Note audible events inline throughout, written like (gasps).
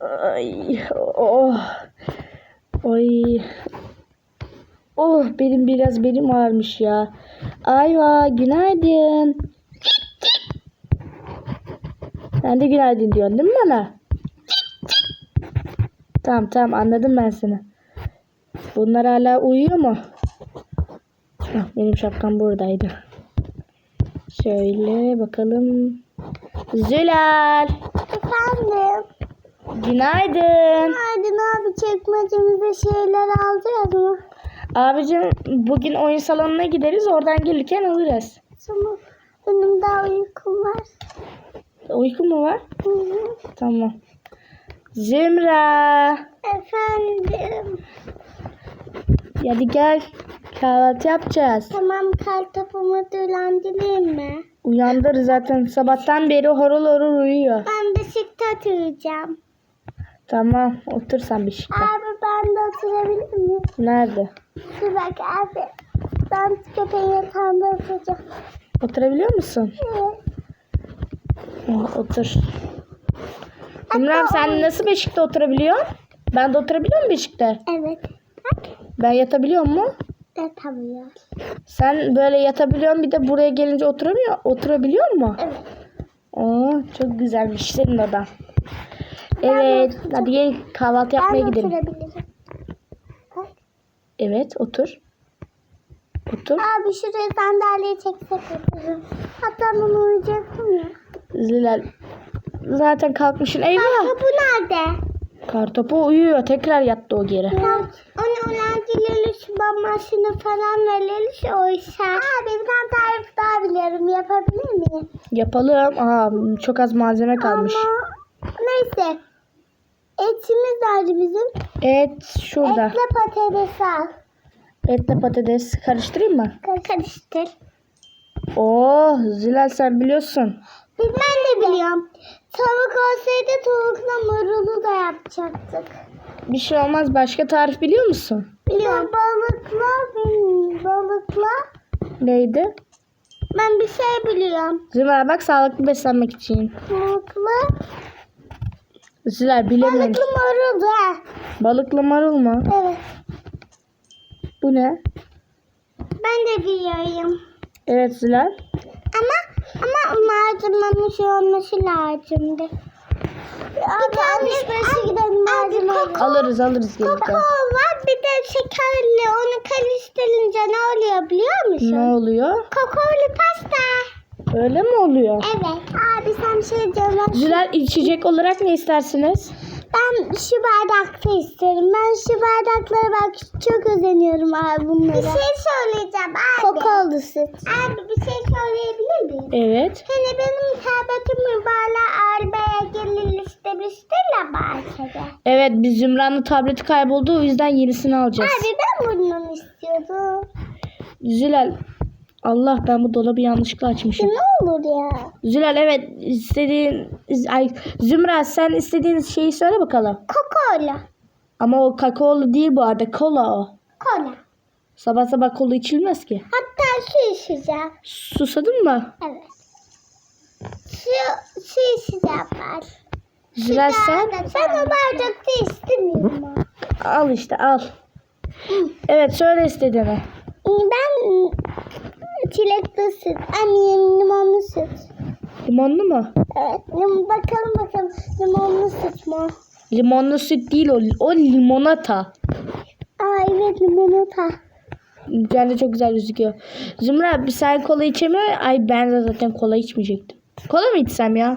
Ay, oh. Oy. Oh benim biraz belim ağrımış ya. Ayva günaydın. Sen de günaydın diyorsun değil mi bana? Tamam tamam anladım ben seni. Bunlar hala uyuyor mu? Hah, benim şapkam buradaydı. Şöyle bakalım. Zülal. Efendim. Günaydın. Günaydın abi çekmecemize şeyler alacağız mı? Abicim bugün oyun salonuna gideriz. Oradan gelirken alırız. Tamam. Benim daha uykum var. Uyku mu var? Hı hı. Tamam. Zümra. Efendim. Hadi gel. Kahvaltı yapacağız. Tamam kartopumu dolandırayım mı? Uyandır zaten sabahtan beri horul horul uyuyor. Ben bisiklet yürüyeceğim. Tamam otur sen bir şey. Abi ben de oturabilir miyim? Nerede? Dur bak abi. Ben köpeğin yatağında oturacağım. Oturabiliyor musun? Evet. Hı, Otur. Zümra sen nasıl beşikte oturabiliyorsun? Ben de oturabiliyor muyum beşikte? Evet. Bak. Ben yatabiliyor mu? Yatamıyor. Sen böyle yatabiliyorsun bir de buraya gelince oturamıyor, oturabiliyor mu? Evet. Oo, çok güzelmiş senin odan. Evet, hadi gel kahvaltı yapmaya Ben gidelim. Evet, otur. Otur. Abi şuraya sandalyeyi çeksek otururum. Hatta ben uyuyacaktım ya. Zilal. Zaten kalkmışsın. Eyvah. Kapı nerede? Kartopu uyuyor. Tekrar yattı o geri. Onu öğrencileri şu mamasını falan verir o işe. Abi bir tane tarif daha biliyorum. Yapabilir miyim? Yapalım. Aa, çok az malzeme kalmış. Ama neyse. Etimiz nerede bizim? Et şurada. Etle patates al. Etle patates karıştırayım mı? Karıştır. Oo, Zilal sen biliyorsun. Ben de biliyorum. Tavuk olsaydı tavukla marulu da yapacaktık. Bir şey olmaz. Başka tarif biliyor musun? Biliyorum. Balıkla. Balıkla. Neydi? Ben bir şey biliyorum. Zilal bak sağlıklı beslenmek için. Balıklı. Zilal bilemiyorum. Balıklı marul da. Balıklı marul mu? Evet. Bu ne? Ben de biliyorum. Evet Zilal. Ama ama malzememiş olması lazımdı. Bir tane alışverişe gidelim malzeme. Alırız alırız gelirken. Kakao var bir de şekerli onu karıştırınca ne oluyor biliyor musun? Ne oluyor? Kakaolu pasta. Öyle mi oluyor? Evet. Abi sen şey diyorlar. Zilal içecek olarak ne istersiniz? Ben şu bardakta isterim. Ben şu bardaklara bak çok özeniyorum abi bunlara. Bir şey söyleyeceğim abi. Kakaolu süt. Abi bir şey söyleyebilir miyim? Evet. Hani benim tabletim mübarek arabaya gelir istemiştir bahçede. Evet biz Zümra'nın tableti kayboldu o yüzden yenisini alacağız. Abi ben bundan istiyordum. Zilal Allah ben bu dolabı yanlışlıkla açmışım. Ne olur ya. Zilal evet istediğin ay Zümra sen istediğin şeyi söyle bakalım. Kakaolu. Ama o kakaolu değil bu arada kola o. Kola. Sabah sabah kola içilmez ki. Hatta su içeceğim. Susadın mı? Evet. Su, su içeceğim ben. Zilal sen Ben o bardakta istemiyorum. al işte al. Evet söyle istediğini. Ben çilekli süt. Anne limonlu süt. Limonlu mu? Evet. lim- Bakalım bakalım. Limonlu süt mü? Limonlu süt değil o. O limonata. Aa evet limonata. Bence çok güzel gözüküyor. Zümra bir sen kola içemiyor. Ay ben de zaten kola içmeyecektim. Kola mı içsem ya?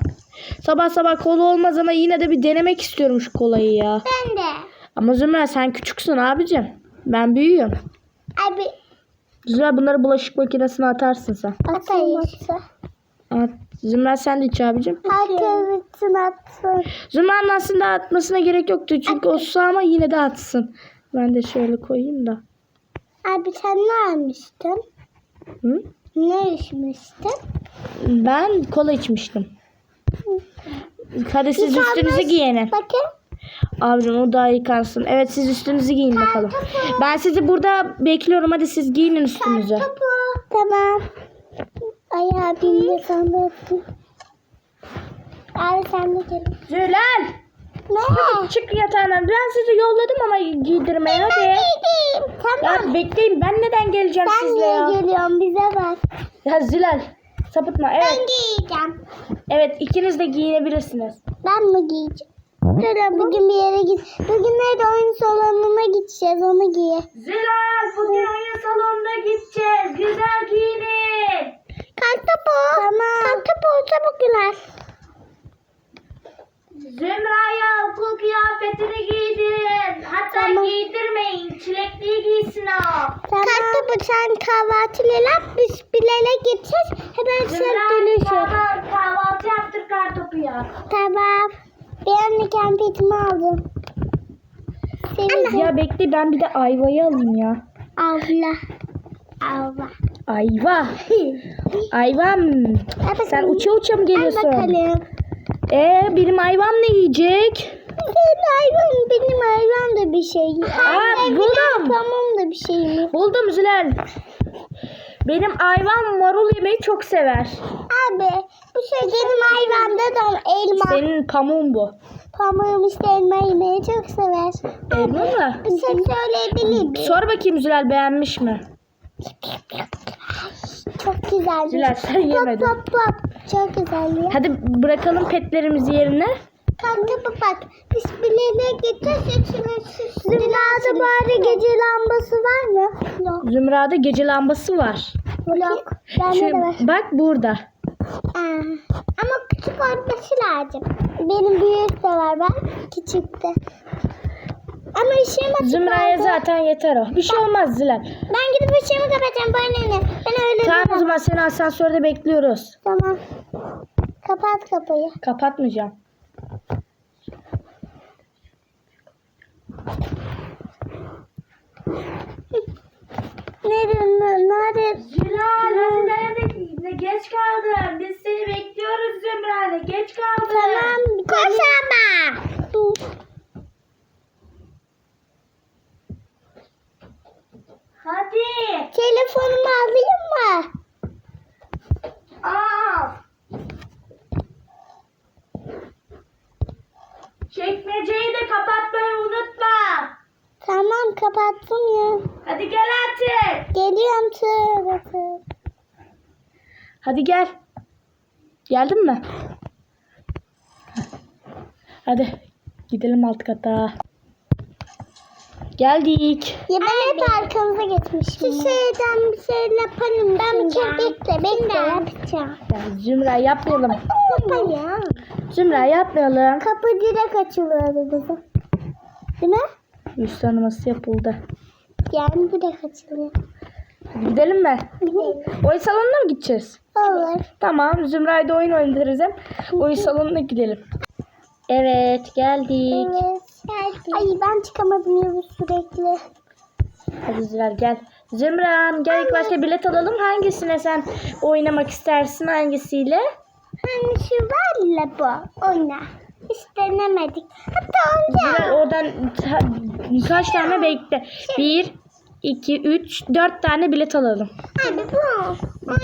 Sabah sabah kola olmaz ama yine de bir denemek istiyorum şu kolayı ya. Ben de. Ama Zümra sen küçüksün abicim. Ben büyüğüm. Abi Zümra bunları bulaşık makinesine atarsın sen. atayız. At. Zümra sen de iç abicim. Herkesin atsın. Zümra'nın aslında atmasına gerek yoktu. Çünkü o su ama yine de atsın. Ben de şöyle koyayım da. Abi sen ne almıştın? Hı? Ne içmiştin? Ben kola içmiştim. Hadi siz üstünüzü giyenin. Bakın. Abicim o daha yıkansın. Evet siz üstünüzü giyin bakalım. Ben sizi burada bekliyorum. Hadi siz giyinin üstünüzü. Topu. Tamam. Ay abim de sana öptüm. Abi sen de gel. Zülal! Ne? Çık yatağından. Ben sizi yolladım ama giydirmeye hadi. giydim. Tamam. Ya bekleyin ben neden geleceğim ben sizle niye ya? geliyorum bize bak. Ya Zilal sapıtma evet. Ben giyeceğim. Evet ikiniz de giyinebilirsiniz. Ben mi giyeceğim? Dur bugün bir yere git. Bugün nerede oyun salonuna gideceğiz onu giy. Zilal bugün oyun salonuna gideceğiz. Güzel giyinin. Kartopu. Tamam. Kartopu çabuk Güler. Zümra'ya okul kıyafetini giydirin. Hatta Tamam. giydirmeyin. Çilekliği giysin o. Tamam. Kartopu sen kahvaltıyla yap. Biz Bilal'e gideceğiz. Hemen sen Zümra dönüşür. tamam kahvaltı yaptır kartopuya. Tamam. Ben de kempetimi aldım. Senin Ya bekle ben bir de ayvayı alayım ya. Avla. Avla. Ayva. (laughs) Ayvam. Sen uça uça mı Al geliyorsun? bakalım. Ee benim ayvam ne yiyecek? Senin hayvan benim hayvan da bir şey. Aa, buldum. Tamam da bir şey mi? Buldum Zülal. Benim ayvam marul yemeyi çok sever. Abi bu şey benim hayvanda da elma. Senin pamuğun bu. Pamuğum işte elma yemeyi çok sever. Elma mı? Bir şey söyleyebilir miyim? Sor bakayım Zülal beğenmiş mi? Çok güzel. Zülal sen yemedin. Pop pop pop. Çok güzel ya. Hadi bırakalım petlerimizi yerine. Kanka bak biz bileğine gideceğiz. Zümra'da bari gece lambası var mı? Yok. Zümra'da gece lambası var. Yok. Bende Şu, de var. bak burada. Aa, ama küçük olması lazım. Benim büyük de var bak. Küçük de. Ama işim açık Zümra'ya kaldı. zaten yeter o. Bir şey olmaz Zülal. Ben gidip ışığımı kapatacağım. Bana ne? Ben öyle Tamam o zaman seni asansörde bekliyoruz. Tamam. Kapat kapıyı. Kapatmayacağım. Nerede? Nerede? Zülal hadi nerede? Geç kaldın. Biz seni bekliyoruz Zümra'da. Geç kaldın. Tamam. Koş ama. Hadi. Telefonumu alayım mı? Al. Çekmeceyi de kapatmayı unutma. Tamam kapattım ya. Hadi gel artık. Geliyorum tövbe. Hadi gel. Geldin mi? Hadi gidelim alt kata. Geldik. Ya ben hep arkanıza geçmişim. Şu şeyden bir şey yaparım. Ben bir kere bekle bekle yapacağım. Ya Zümra yapmayalım. Yapayım. Zümra yapmayalım. Kapı direkt açılıyordu bize. Değil mi? Yüz tanıması yapıldı. Yani direkt açılıyor. Hadi gidelim mi? Oyun salonuna mı gideceğiz? Olur. Tamam. Zümra'yla oyun oynarız hem. Oyun salonuna gidelim. Evet geldik. Evet. Ay ben çıkamadım ya sürekli. Hadi Zürer gel. Zümra'm gel ilk başta bilet alalım. Hangisine sen oynamak istersin? Hangisiyle? Hani şu var ya bu. Ona. Hiç denemedik. Hatta Zürer onda. oradan kaç tane bekle. Bir, iki, üç, dört tane bilet alalım. Abi bu.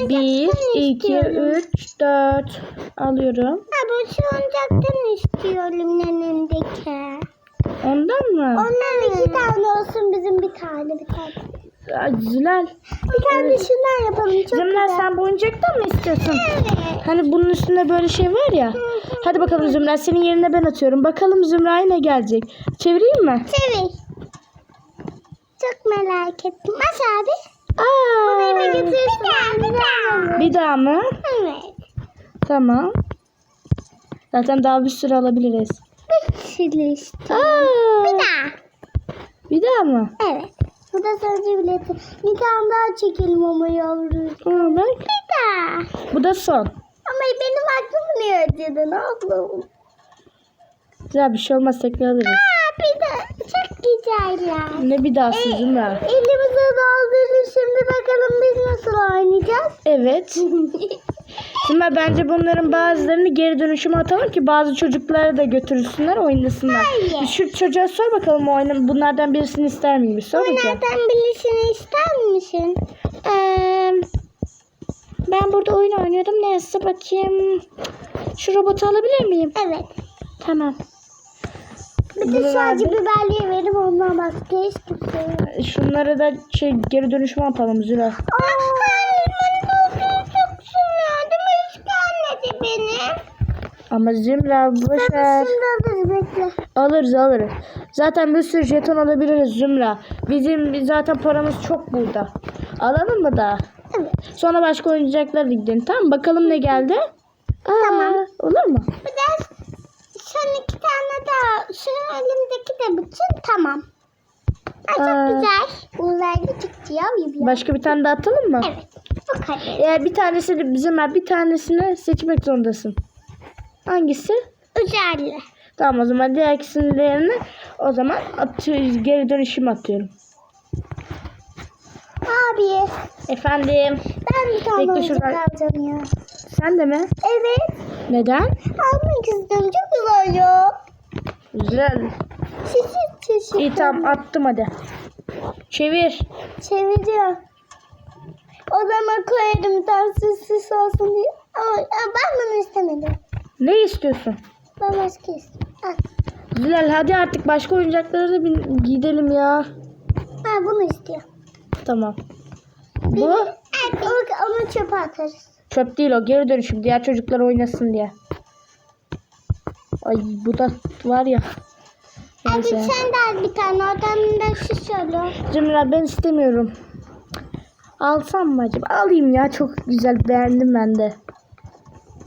Bir, Oyuncaktan iki, istiyorum. üç, dört. Alıyorum. Abi şu oyuncaktan istiyorum önümdeki. Ondan mı? Ondan iki tane olsun bizim bir tane bir tane. Zülal. Bir tane şundan yapalım çok Zümrüt güzel. sen bu oyuncaktan mı istiyorsun? Evet. Hani bunun üstünde böyle şey var ya. Hadi bakalım Zümra senin yerine ben atıyorum. Bakalım Zümra'ya ne gelecek. Çevireyim mi? Çevir. Çok merak ettim. Aç abi. Aa, Eve götürürsün. Bir daha, bir daha. bir daha mı? Evet. Tamam. Zaten daha bir sürü alabiliriz. Bir sürü işte. Aa, Bir daha. bir daha mı? Evet. Bu da sadece bileti. Bir tane daha çekelim ama yavrum. Bak. Bir daha. Bu da son. Ama benim aklımı niye ödedin oğlum? Güzel bir şey olmaz tekrar alırız. Aa, bir de çok güzeller. Ne bir daha Zümra? Elimize doldurduk. Şimdi bakalım biz nasıl oynayacağız? Evet. (laughs) Zümra bence bunların bazılarını geri dönüşüme atalım ki bazı çocuklara da götürsünler oynasınlar. Hayır. Şu çocuğa sor bakalım o oyunun bunlardan birisini ister miyim? Sor. Bunlardan birisini ister misin? Ee, ben burada oyun oynuyordum. Neyse bakayım. Şu robotu alabilir miyim? Evet. Tamam. Bir de sadece biberliği verip ondan başka hiç kimse yok. Şunları da şey geri dönüşüme atalım Zülal. Öğretmenin benim. Ama Zümra boş ver. Şimdi alırız bekle. Alırız alırız. Zaten bir sürü jeton alabiliriz Zümra. Bizim zaten paramız çok burada. Alalım mı da? Evet. Sonra başka oyuncaklara da gidelim. Tamam bakalım ne geldi. Aa, Tamam. Olur mu? Bir de son iki tane daha. Şu elimdeki de bütün tamam. Ay, çok Aa. güzel. Uzaylı çıktı ya. Başka bir tane daha atalım mı? Evet. Eğer bir tanesini Zümra bir tanesini seçmek zorundasın. Hangisi? Uzaylı. Tamam o zaman diğer ikisinin yerine o zaman atıyoruz, geri dönüşüm atıyorum. Abi. Efendim Ben bir tane oyuncak alacağım ya. sen de mi? Evet. Neden? Almak istiyorum. Çok güzel ya. Güzel. Çeşit çeşit. İyi tamam attım hadi. Çevir. Çeviriyor. O zaman koyarım tatsız süs olsun diye. Ama ben bunu istemedim. Ne istiyorsun? Ben başka istiyorum. Al. Zülal hadi artık başka oyuncaklara da bin- gidelim ya. Ben bunu istiyorum. Tamam. Bu Evet, onu, onu çöpe atarız. çöp değil o geri dönüşüm diğer çocuklar oynasın diye. Ay bu da var ya. Hadi Neyse. sen de al bir tane. Oradan da şu söyle. Zümra ben istemiyorum. Alsam mı acaba? Alayım ya çok güzel beğendim ben de.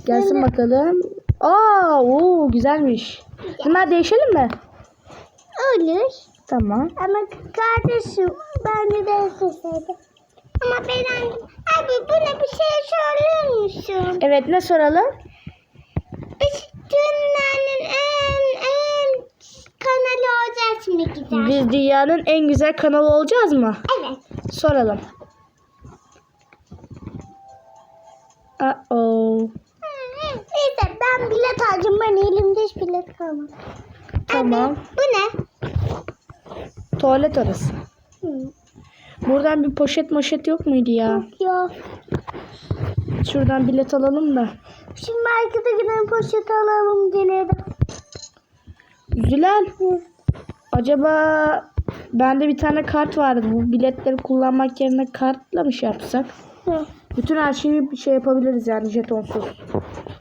Gelsin Ben de- bakalım. Aa, oo güzelmiş. Zümra değişelim mi? Olur. Tamam. Ama kardeşim ben de ben seçseydim. Ama ben abi buna bir şey soruyor musun? Evet ne soralım? Biz dünyanın en en kanalı olacağız mı güzel? Biz dünyanın en güzel kanalı olacağız mı? Evet. Soralım. Uh-oh. Neyse ben bilet alacağım. Ben elimde hiç bilet kalmadı. Tamam. Bu ne? Tuvalet orası. Hı. Buradan bir poşet moşet yok muydu ya? Yok. Şuradan bilet alalım da. Şimdi markete gidelim poşet alalım diledim. Zülal. Acaba bende bir tane kart vardı. Bu biletleri kullanmak yerine kartla mı şey yapsak? Hı. Bütün her şeyi bir şey yapabiliriz yani jetonsuz.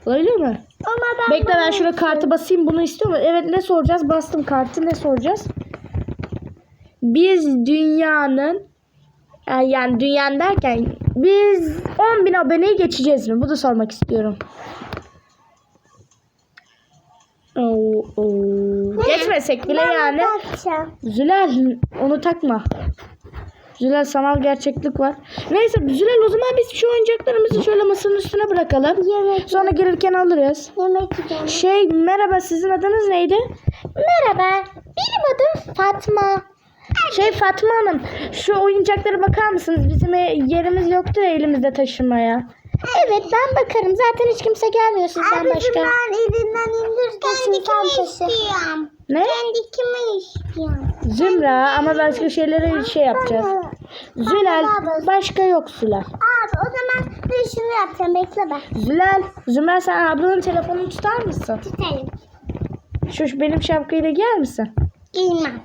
Olabilir mi? Ama ben Bekle ben şuraya kartı basayım. Bunu istiyor mu? Evet ne soracağız? Bastım kartı. Ne soracağız? Biz dünyanın e, yani dünyanın derken biz 10 bin aboneyi geçeceğiz mi? Bu da sormak istiyorum. Oo, oo. Geçmesek bile yani. Zülal onu takma. Zülal sanal gerçeklik var. Neyse Zülal o zaman biz şu oyuncaklarımızı şöyle masanın üstüne bırakalım. Yemek, Sonra gelirken alırız. yemek yiyeceğim. Şey merhaba sizin adınız neydi? Merhaba. Benim adım Fatma. Şey Fatma Hanım şu oyuncaklara bakar mısınız? Bizim e- yerimiz yoktu ya elimizde taşımaya. Evet ben bakarım. Zaten hiç kimse gelmiyor sizden başka. ben elinden indir. Kendi kimi istiyorum. Ne? Kendi kimi istiyorum. Zümra ama başka şeylere şey yapacağız. Zülal başka yok Zülal. Abi o zaman ben şunu yapacağım. Bekle bak. Zülal, Zümra sen ablanın telefonunu tutar mısın? Tutarım. Şu şu benim şapkayla giyer misin? Giymem.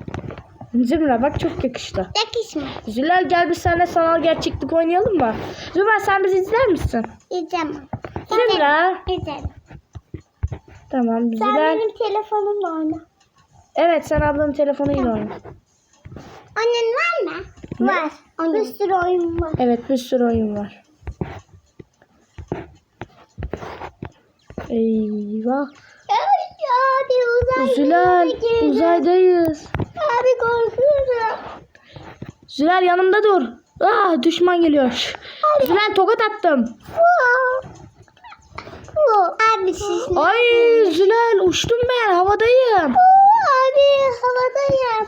Zümra bak çok yakıştı. Yakışma. Zülal gel biz seninle sanal gerçeklik oynayalım mı? Zümra sen bizi izler misin? Yiyeceğim. Zümra. Yiyeceğim. Tamam Sen Zülal. benim telefonumla oyna. Evet sen ablanın telefonuyla oyna. Annen var mı? Var. Bir sürü oyun var. Evet bir sürü oyun var. Eyvah. Ay abi uzay. Zülal uzaydayız. Abi korkuyorum. Zülal yanımda dur. Ah düşman geliyor. Zülal tokat attım. Abi siz? Ay Zülal uçtum ben havadayım. Abi havadayım.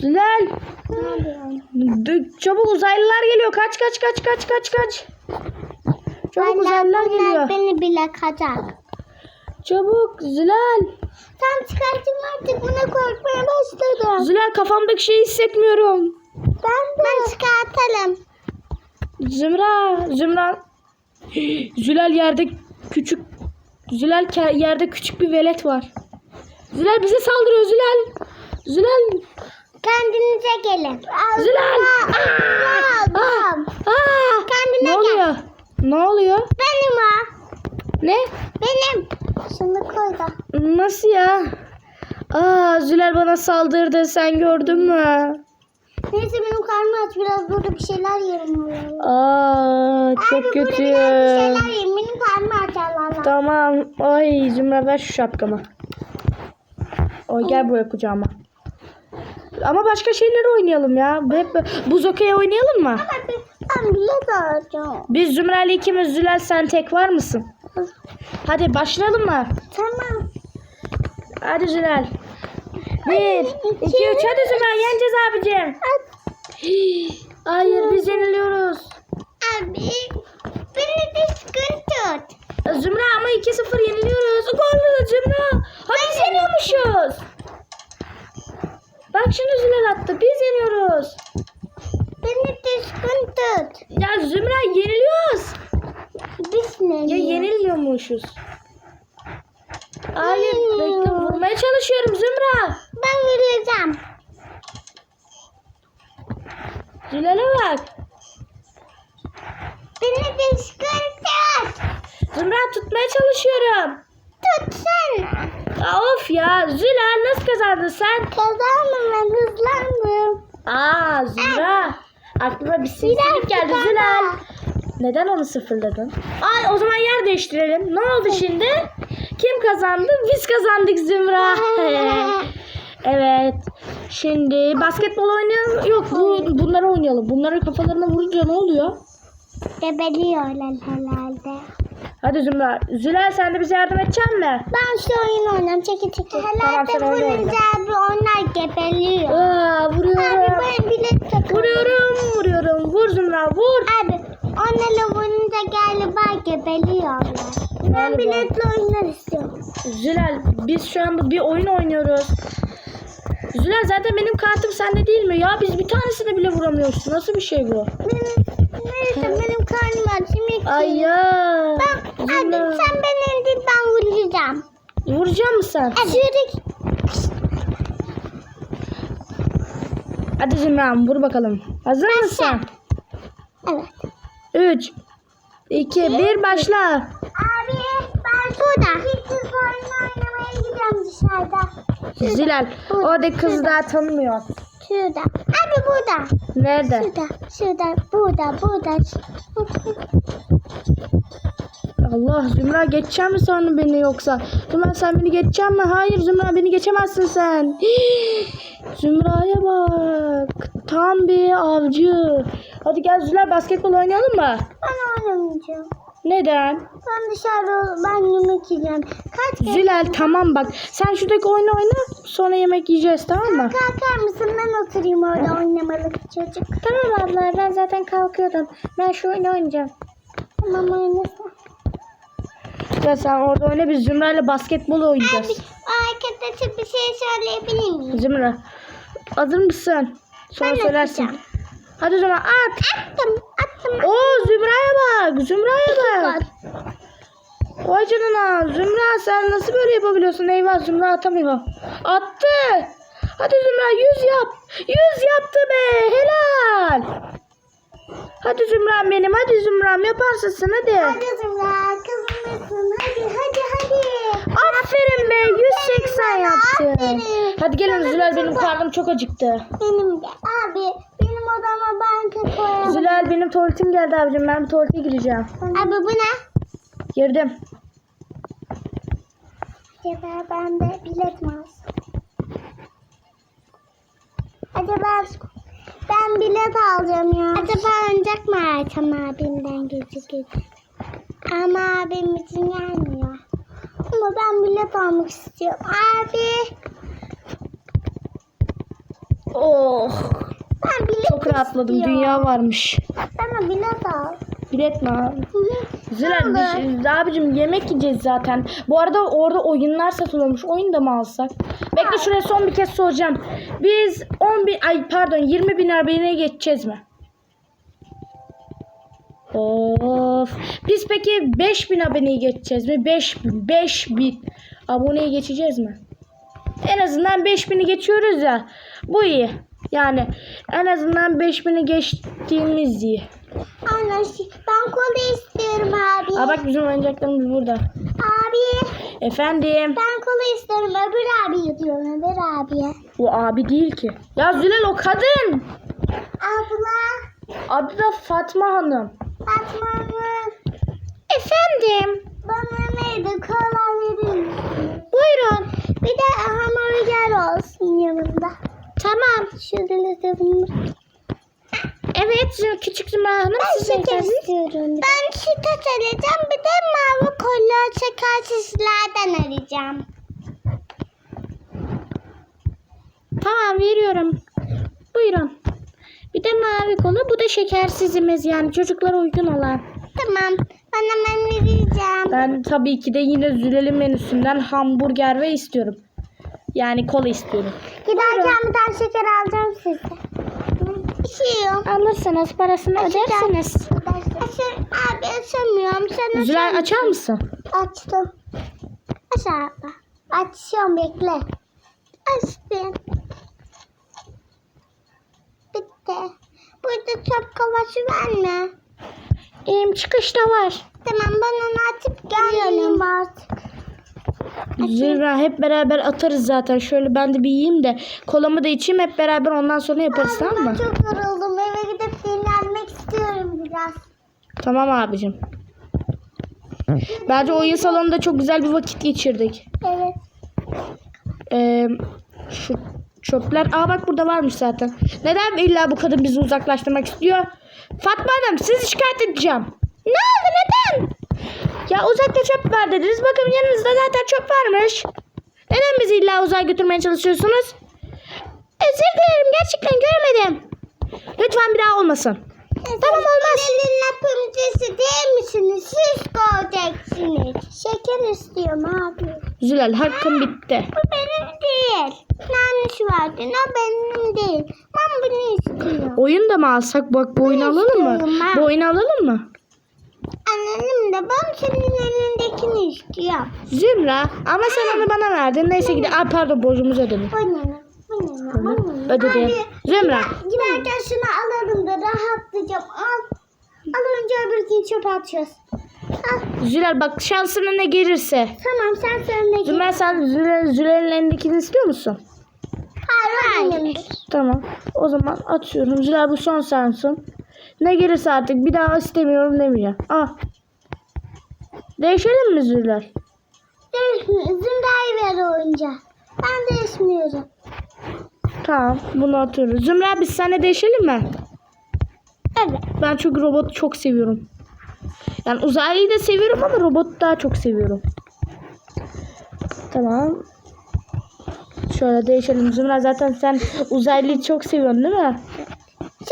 Zülal d- çabuk uzaylılar geliyor. Kaç kaç kaç kaç kaç kaç. Çabuk uzaylılar geliyor. beni bile kaçak. Çabuk Zülal. Tam çıkartayım artık buna korkmaya başladım. Zülal kafamdaki şeyi hissetmiyorum. Ben de. Ben çıkartalım. Zümra, Zümra. (gasps) Zülal yerde küçük Zülal yerde küçük bir velet var. Zülal bize saldırıyor Zülal. Zülal. Kendinize gelin. Zülal. Aa, Aa, aa. Kendine ne gel. oluyor? Ne oluyor? Benim o. Ne? Benim. Şunu koy da. Nasıl ya? Aa Zülal bana saldırdı. Sen gördün mü? Neyse benim karnım aç. Biraz burada bir şeyler yerim. Aa çok Abi, kötü. Burada biraz bir şeyler yerim. Benim karnım aç Allah Allah. Tamam. Ay Zümra ver şu şapkamı. O gel buraya kucağıma. Ama başka şeyler oynayalım ya. Hep buz okey oynayalım mı? Ben bile. Biz Zümra ile ikimiz Zülal sen tek var mısın? Hadi başlayalım mı? Tamam. Hadi Zülal. Bir, iki, üç. Hadi Zümra yeneceğiz abicim. Hayır biz yeniliyoruz. Abi beni düzgün tut. Zümra ama 2-0 yeniliyoruz. Gol Zümra. Hadi biz yeniyormuşuz. Şimdi Zülal attı. Biz yeniyoruz. Beni düzgün tut. Ya Zümra yeniliyoruz. Biz ne? Ya yeniliyormuşuz. Hayır bekle vurmaya çalışıyorum Zümra. Ben geleceğim. Zülal'e bak. Beni düzgün tut. Zümra tutmaya çalışıyorum. Tutsun. Of ya Zülal nasıl kazandın sen? Kazandım ben hızlandım. Aa Zümra. Aklıma bir sinsilik geldi. Zülal. Neden onu sıfırladın? Ay o zaman yer değiştirelim. Ne oldu şimdi? Kim kazandı? Biz kazandık Zümra. (laughs) evet. Şimdi basketbol oynayalım. Yok bu, bunları oynayalım. Bunları kafalarına vurunca ne oluyor? Gebeliyorlar herhalde. Hadi Zümra. Zülal sen de bize yardım edecek misin? Ben şu oyunu oynayayım. Çekil çekil. Herhalde oyna. vurunca abi onlar gebeliyor. Aa, Abi vuruyorum. ben bilet takıyorum. Vuruyorum, vuruyorum. Vur Zümra, vur. Abi onlarla vurunca galiba gebeliyorlar. Ben Galiba. biletle oynar istiyorum. Zülal, biz şu anda bir oyun oynuyoruz. Zülal zaten benim kartım sende değil mi? Ya biz bir tanesini bile vuramıyoruz. Nasıl bir şey bu? Benim, neyse benim karnım aç. Yemek Ay ya. Ben, abi Zülal. sen beni indir ben vuracağım. Vuracak mısın sen? Şuradaki Hadi Zümra vur bakalım. Hazır mısın? Evet. 3 2 1 başla. Abi ben şurada. Hiç oyun oynamaya gidiyorum dışarıda. Zülal oradaki kızı daha tanımıyor. Şurada. Abi burada. Nerede? Şurada. Şurada. Burada. Burada. Allah Zümra geçecek mi sonra beni yoksa? Zümra sen beni geçecek mi? Hayır Zümra beni geçemezsin sen. (gasps) Zümra'ya bak. Tam bir avcı. Hadi gel Züler basketbol oynayalım mı? Ben oynamayacağım. Neden? Ben dışarıda ben yemek yiyeceğim. Kaç kere Zülal tamam bak. Sen şuradaki oyunu oyna. Sonra yemek yiyeceğiz tamam mı? kalkar mısın? Ben oturayım orada oynamalı çocuk. Tamam abla ben zaten kalkıyordum. Ben şu oyunu oynayacağım. Tamam oynasın. Ya sen orada oyna biz Zümra'yla basketbol oynayacağız. arkadaşa bir şey söyleyebilir miyim? Zümra hazır mısın? Sonra Ben söylersin. atacağım. Hadi o zaman at. Attım. Oo Zümra'ya bak. Zümra'ya bak. Vay canına. Zümra sen nasıl böyle yapabiliyorsun? Eyvah Zümra atamıyor. Attı. Hadi Zümra yüz yap. Yüz yaptı be. Helal. Hadi Zümra'm benim. Hadi Zümra'm yaparsın sen hadi. Hadi Zümra kızımlısın. Hadi hadi hadi. Aferin be. 180 yaptı. Aferin. Hadi gelin Zülal benim karnım çok acıktı. Benim de. Abi odama banka koyalım. Zülal benim tuvaletim geldi abicim. Ben tuvalete gireceğim. Abi bu ne? Girdim. Acaba ben de bilet mi alsam? Acaba ben bilet alacağım ya. Acaba oyuncak mı Erkan abimden gece gece? Ama abim için gelmiyor. Ama ben bilet almak istiyorum. Abi Oh. Ben bilet Çok rahatladım. istiyorum. Dünya varmış. Bana bilet al. Bilet mi abi? Zülal Olur. biz, abicim yemek yiyeceğiz zaten. Bu arada orada oyunlar satılıyormuş. Oyun da mı alsak? Bekle şuraya son bir kez soracağım. Biz 10 bin, ay pardon 20 bin aboneye geçeceğiz mi? Of. Biz peki 5 bin aboneye geçeceğiz mi? 5 bin. 5 bin aboneye geçeceğiz mi? En azından 5000'i geçiyoruz ya. Bu iyi. Yani en azından 5000'i geçtiğimiz iyi. Şi- ben kola istiyorum abi. Aa bak bizim oyuncaklarımız burada. Abi Efendim. ben kola istiyorum. Öbür abi diyorum. Öbür abiye. Bu abi değil ki. Ya Zülal o kadın. Abla. Adı da Fatma Hanım. Fatma Hanım. Efendim. Bana neydi? Kola verir misin? Buyurun. Bir de hamburger olsun yanında. Tamam. Şurada da bunu. Evet küçük Zümra Hanım Ben siz şeker efendim. istiyorum. Ben süt alacağım. Bir de mavi kola şeker şişlerden arayacağım. Tamam veriyorum. Buyurun. Bir de mavi kola bu da şekersizimiz yani çocuklara uygun olan. Tamam. Ben hemen vereceğim. Ben tabii ki de yine Zülal'in menüsünden hamburger ve istiyorum. Yani kola istiyorum. Giderken bir tane şeker alacağım size. İçiyorum. Alırsınız parasını ödersiniz. Açın, abi açamıyorum. Sen açar mısın? açar mısın? Açtım. Aç abi. Açıyorum bekle. Açtım. Bitti. Burada çöp kovası var mı? İyiyim çıkışta var. Tamam ben onu açıp geliyorum artık. Zülra hep beraber atarız zaten. Şöyle ben de bir yiyeyim de kolamı da içeyim hep beraber ondan sonra yaparız tamam Ben mı? çok yoruldum. Eve gidip dinlenmek istiyorum biraz. Tamam abicim. Bence oyun salonunda çok güzel bir vakit geçirdik. Evet. Ee, şu çöpler. Aa bak burada varmış zaten. Neden illa bu kadın bizi uzaklaştırmak istiyor? Fatma Hanım sizi şikayet edeceğim. Ne oldu neden? Ya uzakta çöp var dediniz. Bakın yanınızda zaten çöp varmış. Neden bizi illa uzağa götürmeye çalışıyorsunuz? Özür dilerim gerçekten göremedim. Lütfen bir daha olmasın. Tamam olmaz. Elin yapımcısı değil misiniz? Siz koyacaksınız. Şeker istiyorum abi. Zülal hakkım bitti. Bu benim değil. Yanlış verdin. O benim değil. Ben bunu istiyorum. Oyun da mı alsak? Bak bu oyunu alalım mı? ben. Bu oyunu alalım mı? Anladım da ben senin elindekini istiyorum. Zümra ama sen onu bana verdin. Neyse gidelim. Aa pardon ne? Bu ne? Ödedim. Abi, Zümra. Giderken şunu alalım da rahatlayacağım. Al. Al önce öbürkünü çöpe atıyoruz. Al. Zülal bak şansına ne gelirse. Tamam sen söyle. Zümra sen Zülal, Zülal'in elindekini istiyor musun? Hayır. Hayır. Tamam. O zaman atıyorum. Zülal bu son sensin. Ne gelirse artık bir daha istemiyorum demeyeceğim. Ah. Değişelim mi Zülal? Zümra'yı ver oyuncağı. Ben değişmiyorum. Tamam. Bunu atıyoruz. Zümra biz seninle değişelim mi? Evet. Ben çünkü robotu çok seviyorum. Yani uzaylıyı da seviyorum ama robotu daha çok seviyorum. Tamam. Şöyle değişelim. Zümra zaten sen uzaylıyı çok seviyorsun değil mi?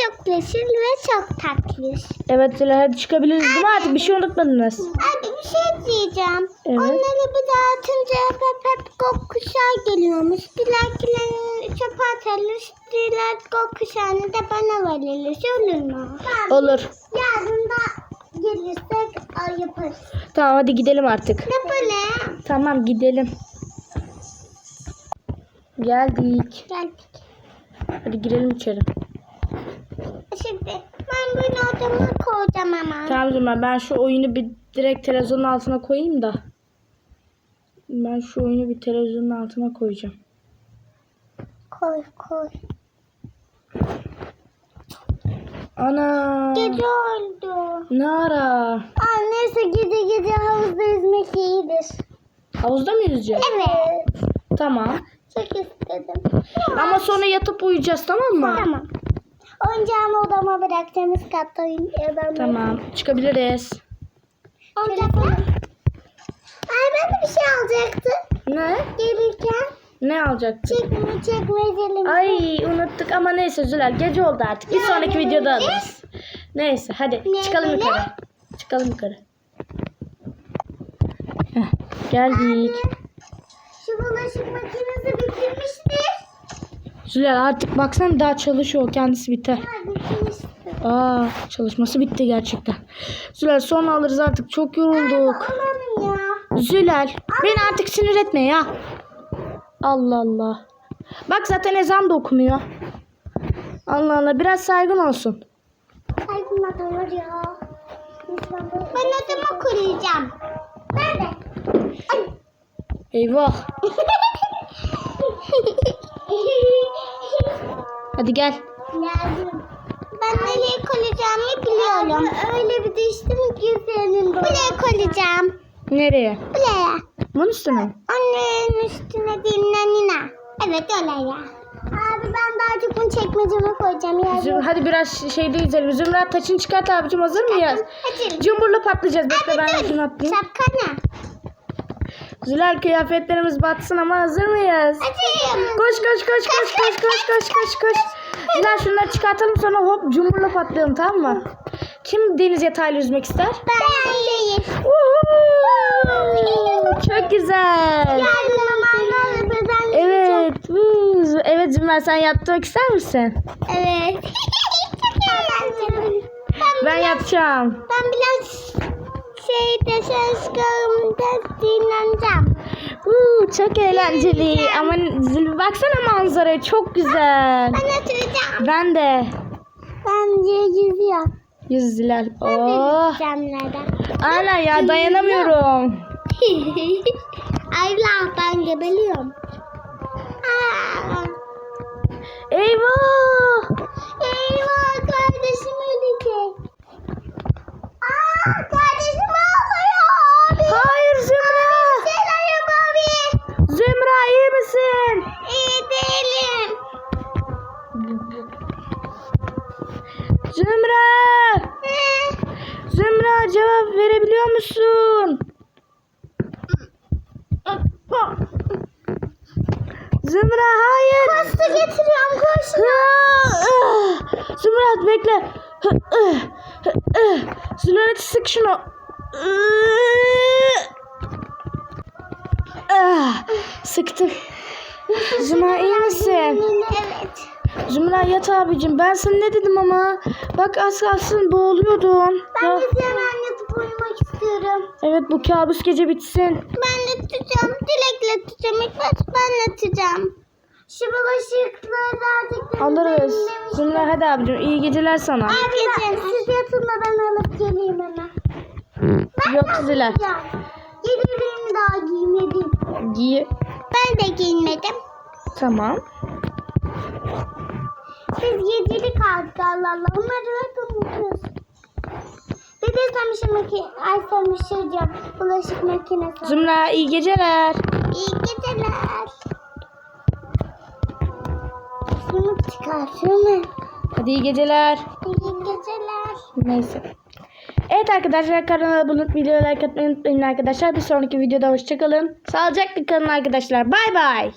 Çok yeşil ve çok tatlı. Evet Zülal hadi çıkabiliriz değil mi artık? Bir şey unutmadınız. Abi bir şey diyeceğim. Evet. Onları bir daha atınca hep hep, gökkuşağı geliyormuş. Dilerkilerini çöpe atarız. Diler gökkuşağını da bana verirler. Olur mu? Olur. Yarın da gelirsek yaparız. Tamam hadi gidelim artık. Ne? Tamam gidelim. Geldik. Geldik. Hadi girelim içeri. Şimdi ben bunu odama koyacağım ama. Tamam Zümra ben şu oyunu bir direkt televizyonun altına koyayım da. Ben şu oyunu bir televizyonun altına koyacağım. Koy koy. Ana. Gece oldu. Ne ara? Aa, neyse gece gece havuzda yüzmek iyidir. Havuzda mı yüzeceğiz? Evet. Tamam. Çok istedim. Ama sonra yatıp uyuyacağız tamam mı? Tamam. Oyuncağımı odama bıraktığımız katta oynayalım. Tamam. Çıkabiliriz. Oyuncaklar. Ay ben de bir şey alacaktım. Ne? Gelirken Ne alacaksın? çekme çekmeyelim. Ay unuttuk ama neyse Zülal gece oldu artık. Bir sonraki videoda alırız. Neyse hadi Ne çıkalım böyle? yukarı. Çıkalım yukarı. Heh, geldik. Şu bulaşık makinesi bitirmiştir. Zülal artık baksana daha çalışıyor. Kendisi biter. Aa çalışması bitti gerçekten. Zülal sonra alırız artık. Çok yorulduk. Zülal beni artık sinir etme ya. Allah Allah. Bak zaten ezan da okunuyor. Allah Allah biraz saygın olsun. Saygınla doğru ya. Ben adımı kuracağım. Nerede? Ay. Eyvah. (laughs) Hadi gel. Geldim. Ben nereye koyacağımı biliyorum. öyle bir düştüm ki senin Buraya koyacağım. Nereye? Buraya. Bunun üstüne mi? Annenin üstüne değil nanina. Evet oraya. Abi ben daha çok bunu çekmeceme koyacağım. Züm- Ya. hadi biraz şeyde izleyelim. Zümrüt taçını çıkart abicim hazır mıyız? Hadi. Cumburla patlayacağız. Bekle ben Abi şunu dur. atlayayım. Şapka ne? Zülal kıyafetlerimiz batsın ama hazır mıyız? Hadi. Koş koş koş koş koş koş koş koş koş. Zülal şunları çıkartalım sonra hop cumburla patlayalım tamam mı? Kim deniz yatağıyla yüzmek ister? Ben değil. Çok güzel. Evet. Evet Zümrüt sen yatmak ister misin? Evet. (laughs) Ben yatacağım. ben biraz şeyde ses kalımda dinleneceğim. Uuu, çok eğlenceli. Ama baksana manzara çok güzel. Ben oturacağım. Ben de. Ben de yüzüyorum. Yüzdüler. Oh. Aynen ya dayanamıyorum. (laughs) Ayla ben gebeliyorum. Eyvah. Abicim. Ben sana ne dedim ama. Bak az kalsın boğuluyordun. Ben Ya- de hemen yatıp uyumak istiyorum. Evet bu kabus gece bitsin. Ben de tutacağım. Dilekle tutacağım. İlk baş ben de tutacağım. Şu bulaşıkları artık Alırız. Zümra hadi abicim iyi geceler sana. Abi ben, siz yatın da ben alıp geleyim hemen. Yok Zülal. Ya, Yediğimi daha giymedim. Giy. Ben de giymedim. Tamam. Biz yedili kaldık Allah Allah. Onları hep unutuyoruz. Bir de samışım ki ay samışacağım. Bulaşık makinesi. Zümra iyi geceler. İyi geceler. Şunu çıkarsana. Hadi iyi geceler. İyi geceler. Neyse. Evet arkadaşlar kanala abone olup videoya like atmayı unutmayın arkadaşlar. Bir sonraki videoda hoşçakalın. Sağlıcakla kalın arkadaşlar. Bay bay.